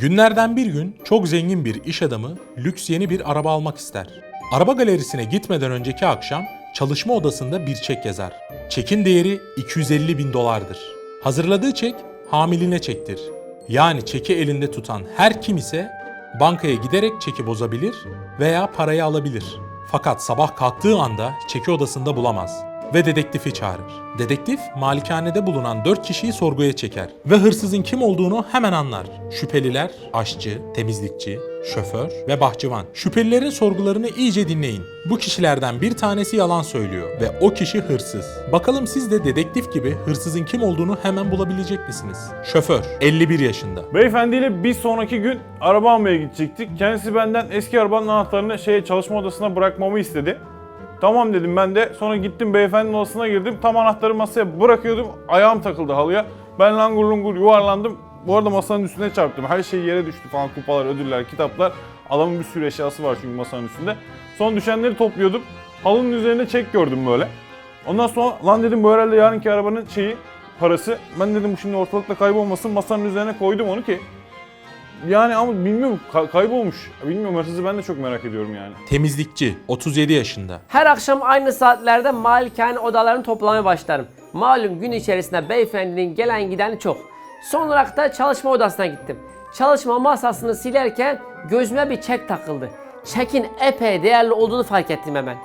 Günlerden bir gün çok zengin bir iş adamı lüks yeni bir araba almak ister. Araba galerisine gitmeden önceki akşam çalışma odasında bir çek yazar. Çekin değeri 250 bin dolardır. Hazırladığı çek hamiline çektir. Yani çeki elinde tutan her kim ise bankaya giderek çeki bozabilir veya parayı alabilir. Fakat sabah kalktığı anda çeki odasında bulamaz ve dedektifi çağırır. Dedektif malikanede bulunan 4 kişiyi sorguya çeker ve hırsızın kim olduğunu hemen anlar. Şüpheliler aşçı, temizlikçi, şoför ve bahçıvan. Şüphelilerin sorgularını iyice dinleyin. Bu kişilerden bir tanesi yalan söylüyor ve o kişi hırsız. Bakalım siz de dedektif gibi hırsızın kim olduğunu hemen bulabilecek misiniz? Şoför 51 yaşında. Beyefendiyle bir sonraki gün araba almaya gidecektik. Kendisi benden eski arabanın anahtarını şeye çalışma odasına bırakmamı istedi. Tamam dedim ben de. Sonra gittim beyefendinin odasına girdim. Tam anahtarı masaya bırakıyordum. Ayağım takıldı halıya. Ben langur lungur yuvarlandım. Bu arada masanın üstüne çarptım. Her şey yere düştü falan. Kupalar, ödüller, kitaplar. Adamın bir sürü eşyası var çünkü masanın üstünde. Son düşenleri topluyordum. Halının üzerinde çek gördüm böyle. Ondan sonra lan dedim bu herhalde yarınki arabanın şeyi parası. Ben dedim bu şimdi ortalıkta kaybolmasın masanın üzerine koydum onu ki. Yani ama bilmiyorum ka- kaybolmuş. Bilmiyorum hırsızı ben de çok merak ediyorum yani. Temizlikçi 37 yaşında. Her akşam aynı saatlerde malikane odalarını toplamaya başlarım. Malum gün içerisinde beyefendinin gelen gideni çok. Son olarak da çalışma odasına gittim. Çalışma masasını silerken gözüme bir çek takıldı. Çekin epey değerli olduğunu fark ettim hemen.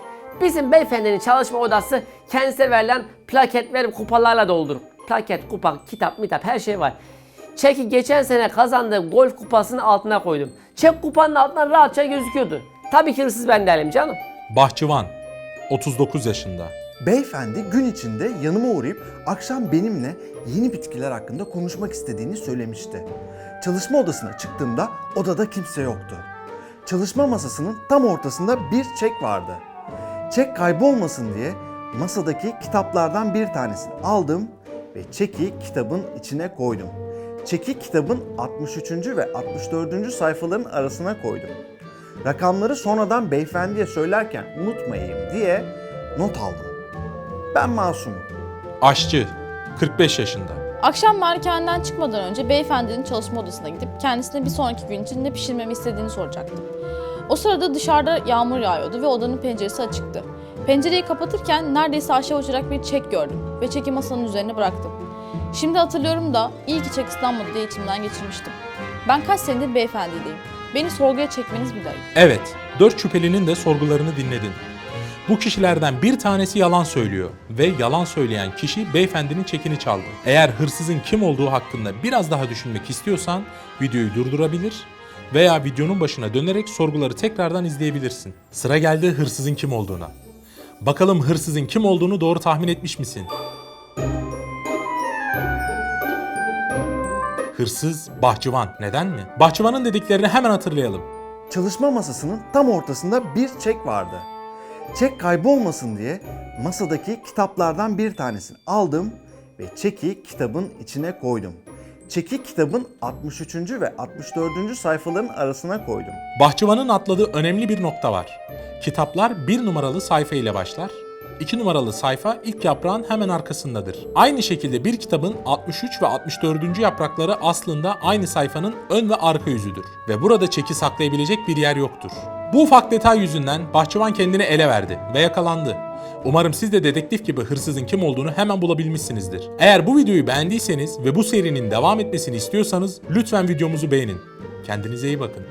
Bizim beyefendinin çalışma odası kendisine verilen plaketler ve kupalarla doldur. Plaket, kupa, kitap, mitap her şey var. Çeki geçen sene kazandığım golf kupasının altına koydum. Çek kupanın altından rahatça gözüküyordu. Tabii ki hırsız ben değilim canım. Bahçıvan 39 yaşında. Beyefendi gün içinde yanıma uğrayıp akşam benimle yeni bitkiler hakkında konuşmak istediğini söylemişti. Çalışma odasına çıktığımda odada kimse yoktu. Çalışma masasının tam ortasında bir çek vardı. Çek kaybolmasın diye masadaki kitaplardan bir tanesini aldım ve çeki kitabın içine koydum. Çeki kitabın 63. ve 64. sayfaların arasına koydum. Rakamları sonradan beyefendiye söylerken unutmayayım diye not aldım. Ben masumum. Aşçı 45 yaşında. Akşam malikaneden çıkmadan önce beyefendinin çalışma odasına gidip kendisine bir sonraki gün için ne pişirmemi istediğini soracaktım. O sırada dışarıda yağmur yağıyordu ve odanın penceresi açıktı. Pencereyi kapatırken neredeyse aşağı uçarak bir çek gördüm ve çeki masanın üzerine bıraktım. Şimdi hatırlıyorum da iyi ki çek diye içimden geçirmiştim. Ben kaç senedir beyefendiyim. Beni sorguya çekmeniz bile ayıp. Evet, 4 şüphelinin de sorgularını dinledin. Bu kişilerden bir tanesi yalan söylüyor ve yalan söyleyen kişi beyefendinin çekini çaldı. Eğer hırsızın kim olduğu hakkında biraz daha düşünmek istiyorsan videoyu durdurabilir veya videonun başına dönerek sorguları tekrardan izleyebilirsin. Sıra geldi hırsızın kim olduğuna. Bakalım hırsızın kim olduğunu doğru tahmin etmiş misin? Hırsız bahçıvan. Neden mi? Bahçıvanın dediklerini hemen hatırlayalım. Çalışma masasının tam ortasında bir çek vardı. Çek kaybolmasın diye masadaki kitaplardan bir tanesini aldım ve çeki kitabın içine koydum. Çeki kitabın 63. ve 64. sayfaların arasına koydum. Bahçıvanın atladığı önemli bir nokta var. Kitaplar bir numaralı sayfa ile başlar. 2 numaralı sayfa ilk yaprağın hemen arkasındadır. Aynı şekilde bir kitabın 63 ve 64. yaprakları aslında aynı sayfanın ön ve arka yüzüdür ve burada çeki saklayabilecek bir yer yoktur. Bu ufak detay yüzünden bahçıvan kendini ele verdi ve yakalandı. Umarım siz de dedektif gibi hırsızın kim olduğunu hemen bulabilmişsinizdir. Eğer bu videoyu beğendiyseniz ve bu serinin devam etmesini istiyorsanız lütfen videomuzu beğenin. Kendinize iyi bakın.